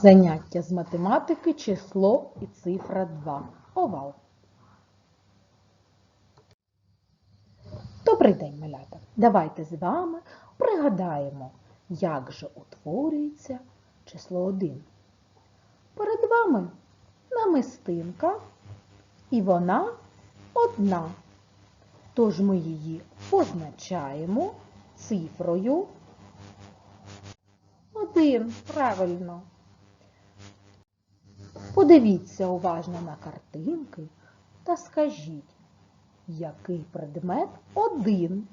Заняття з математики, число і цифра 2. Овал. Добрий день, малята! Давайте з вами пригадаємо, як же утворюється число 1. Перед вами намистинка, і вона одна. Тож ми її позначаємо цифрою 1. Правильно. Подивіться уважно на картинки та скажіть, який предмет один?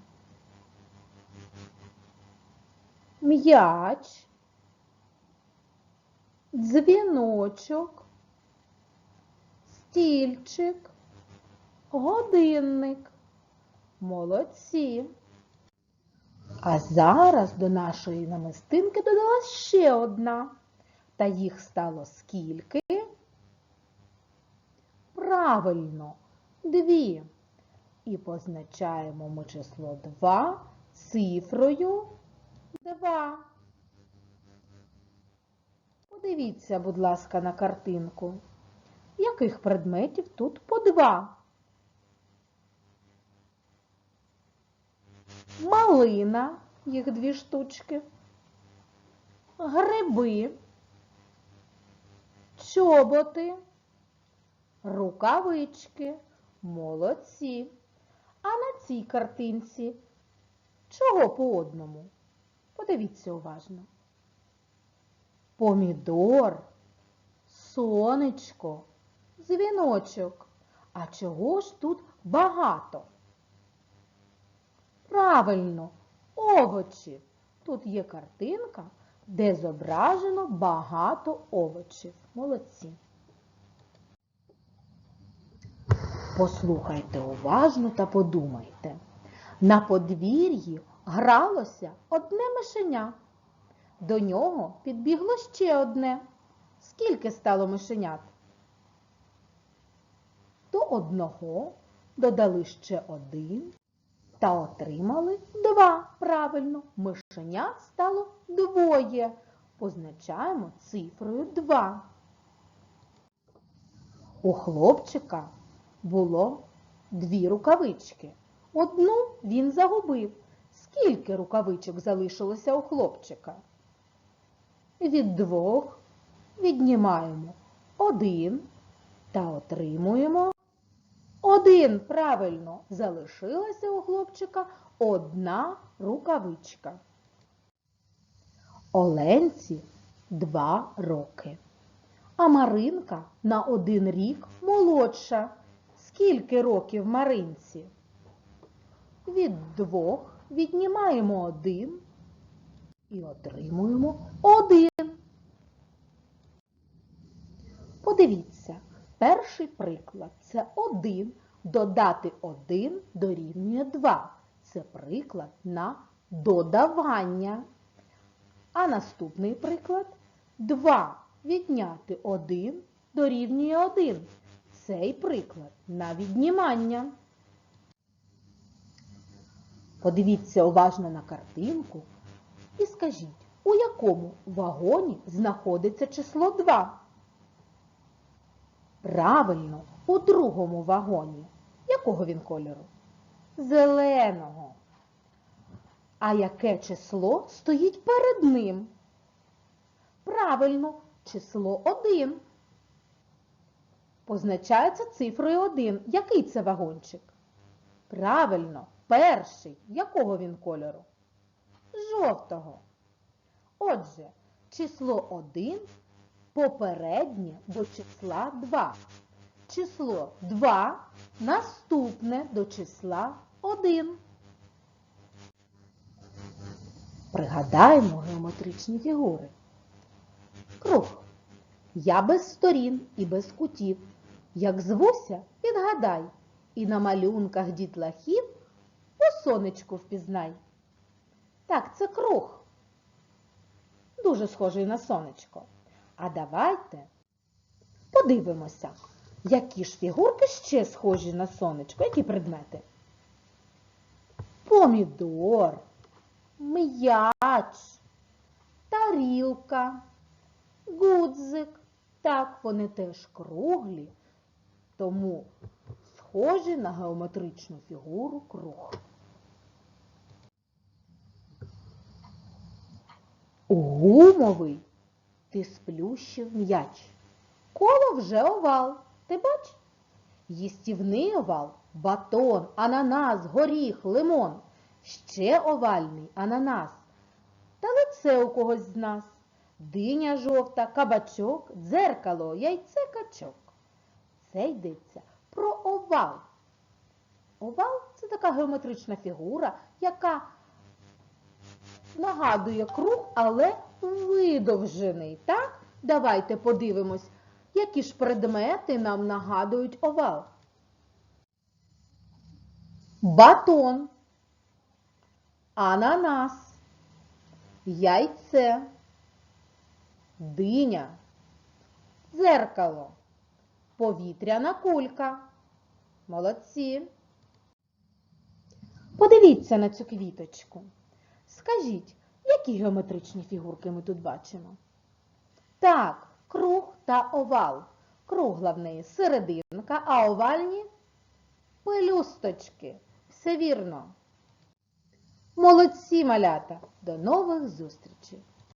М'яч, дзвіночок, стільчик, годинник. Молодці. А зараз до нашої намистинки додалась ще одна. Та їх стало скільки? Правильно, дві. І позначаємо ми число 2 цифрою 2. Подивіться, будь ласка, на картинку. Яких предметів тут по два? Малина, їх дві штучки, гриби, чоботи, рукавички, молодці. А на цій картинці чого по одному? Подивіться уважно. Помідор, сонечко, дзвіночок. А чого ж тут багато? Правильно, овочі. Тут є картинка, де зображено багато овочів. Молодці. Послухайте уважно та подумайте. На подвір'ї гралося одне мишеня. До нього підбігло ще одне. Скільки стало мишенят? До одного додали ще один та отримали два. Правильно, мишенят стало двоє. Позначаємо цифрою 2. У хлопчика було дві рукавички. Одну він загубив. Скільки рукавичок залишилося у хлопчика? Від двох віднімаємо один та отримуємо один. Правильно, залишилася у хлопчика одна рукавичка. Оленці два роки. А Маринка на один рік молодша. Скільки років Маринці? Від двох віднімаємо один і отримуємо один. Подивіться, перший приклад це один. Додати один дорівнює 2. Це приклад на додавання. А наступний приклад 2 відняти 1 дорівнює 1. Цей приклад на віднімання. Подивіться уважно на картинку і скажіть, у якому вагоні знаходиться число 2? Правильно, у другому вагоні. Якого він кольору? Зеленого. А яке число стоїть перед ним? Правильно, число 1. Позначається цифрою 1. Який це вагончик? Правильно, перший. Якого він кольору? Жовтого. Отже, число 1 попереднє до числа 2. Число 2 наступне до числа 1. Пригадаємо геометричні фігури. Круг. Я без сторін і без кутів. Як звуся, відгадай. І на малюнках дітлахів у сонечку впізнай. Так, це круг. Дуже схожий на сонечко. А давайте подивимося, які ж фігурки ще схожі на сонечко, які предмети? Помідор, м'яч, тарілка, гудзик. Так, вони теж круглі, тому схожі на геометричну фігуру круг. Гумовий ти сплющив м'яч. Коло вже овал. Ти бач? Їстівний овал, батон, ананас, горіх, лимон. Ще овальний ананас. Та лице у когось з нас. Диня жовта, кабачок, дзеркало, яйце качок. Це йдеться про овал. Овал це така геометрична фігура, яка нагадує круг, але видовжений. Так? Давайте подивимось, які ж предмети нам нагадують овал. Батон, ананас, яйце, диня, дзеркало, повітряна кулька. Молодці. Подивіться на цю квіточку. Скажіть, які геометричні фігурки ми тут бачимо? Так, круг та овал. Кругла в неї серединка, а овальні пелюсточки. Все вірно. Молодці, малята! До нових зустрічей!